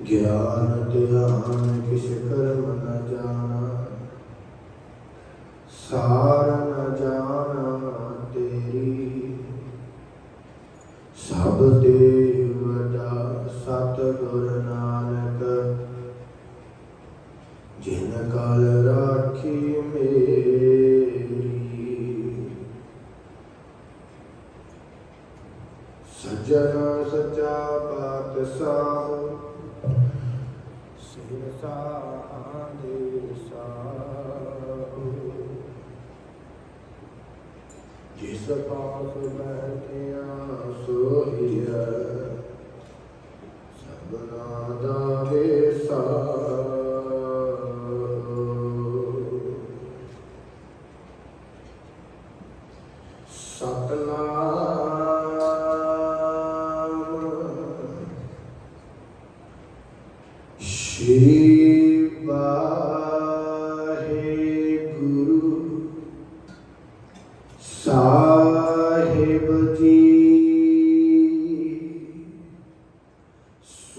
ਗਿਆਨ ਧਿਆਨ ਕਿਛ ਕਰਮ ਨ ਜਾਣਾ, ਸਾਰ ਨ ਜਾਣਾ ਤੇਰੀ। ਸਭ ਦੇ ਵਡਾ ਸਤ ਗੁਰ ਨਾਨਕ, ਜਿਨ ਕਲ ਰਾਖੀ ਮੇਰੀ। ਸੱਜਣ ਸੱਚਾ ਪਾਤਸ਼ਾਹ ਸਿਰ ਸਾਹੇ। ਸਾਹੂ ਜਿਸ ਪਾਸ ਬੈਠਿਆ ਸੋਹੀਐ ਸਭਨਾ ਦਾ ਵੇਸਾ ਸਤਨਾਮ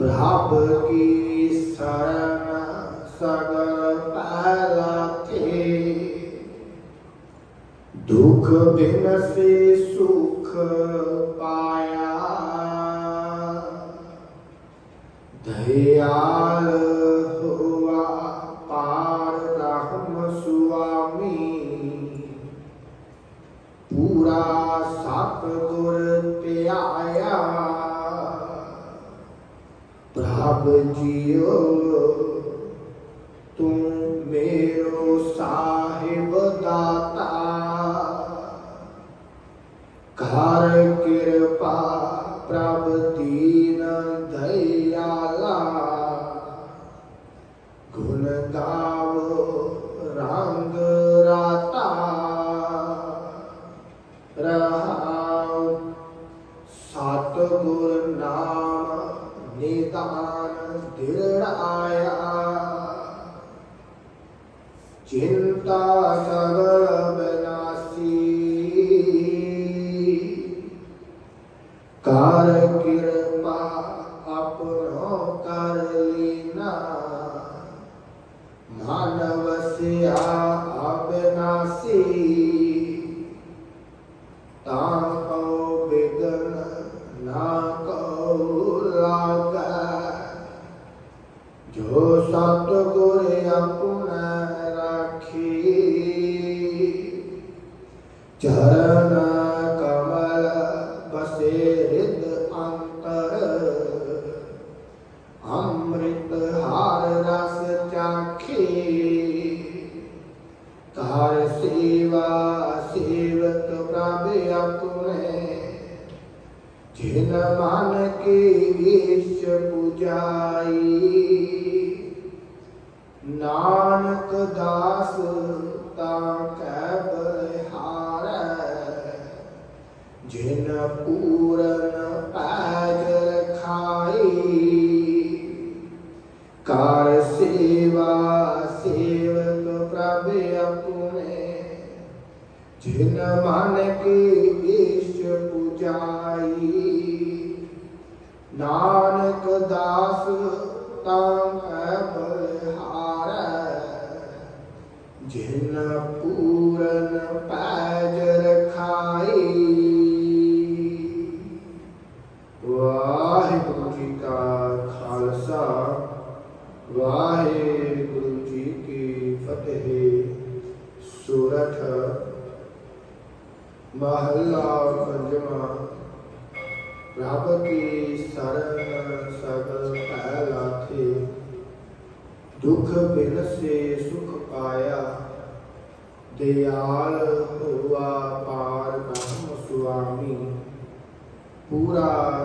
प्रभ की शरण सगर पारते दुख बिन से सुख पाया। दयाल हुआ पार राम स्वामी। पूरा सत गुर प्याया अब जियो। तुम मेरो साहिब दाता। घर कृपा प्रभ दीन दयाला। गुणगान सतगुर नाम निदान दृढ़ आया चिंता सब चरण कमल बसे हृद अंतर अमृत हार रस तार सेवा सेवत प्रभ अपने जिन मन के ईश पुजाई नानक दास ता पूरन पाजर खाई। कार सेवा सेवक प्रभ अपने, जिन मन के ईश पुजाई। नानक दास ताम बलहार जिन पूरन ਵਾਹਿਗੁਰੂ ਜੀ ਕੀ ਫਤਿਹ। ਸੂਰਠ ਮਹਲਾ ਪੰਜਵਾਂ। ਰੱਬ ਕੀ ਸਰਣ ਸਭ ਹੈ ਲਾਥੇ ਦੁਖ ਬਿਨ ਸੇ ਸੁਖ ਪਾਇਆ। ਦਿਆਲ ਹੋਆ ਪਾਰ ਬ੍ਰਹਮ ਸੁਆਮੀ। ਪੂਰਾ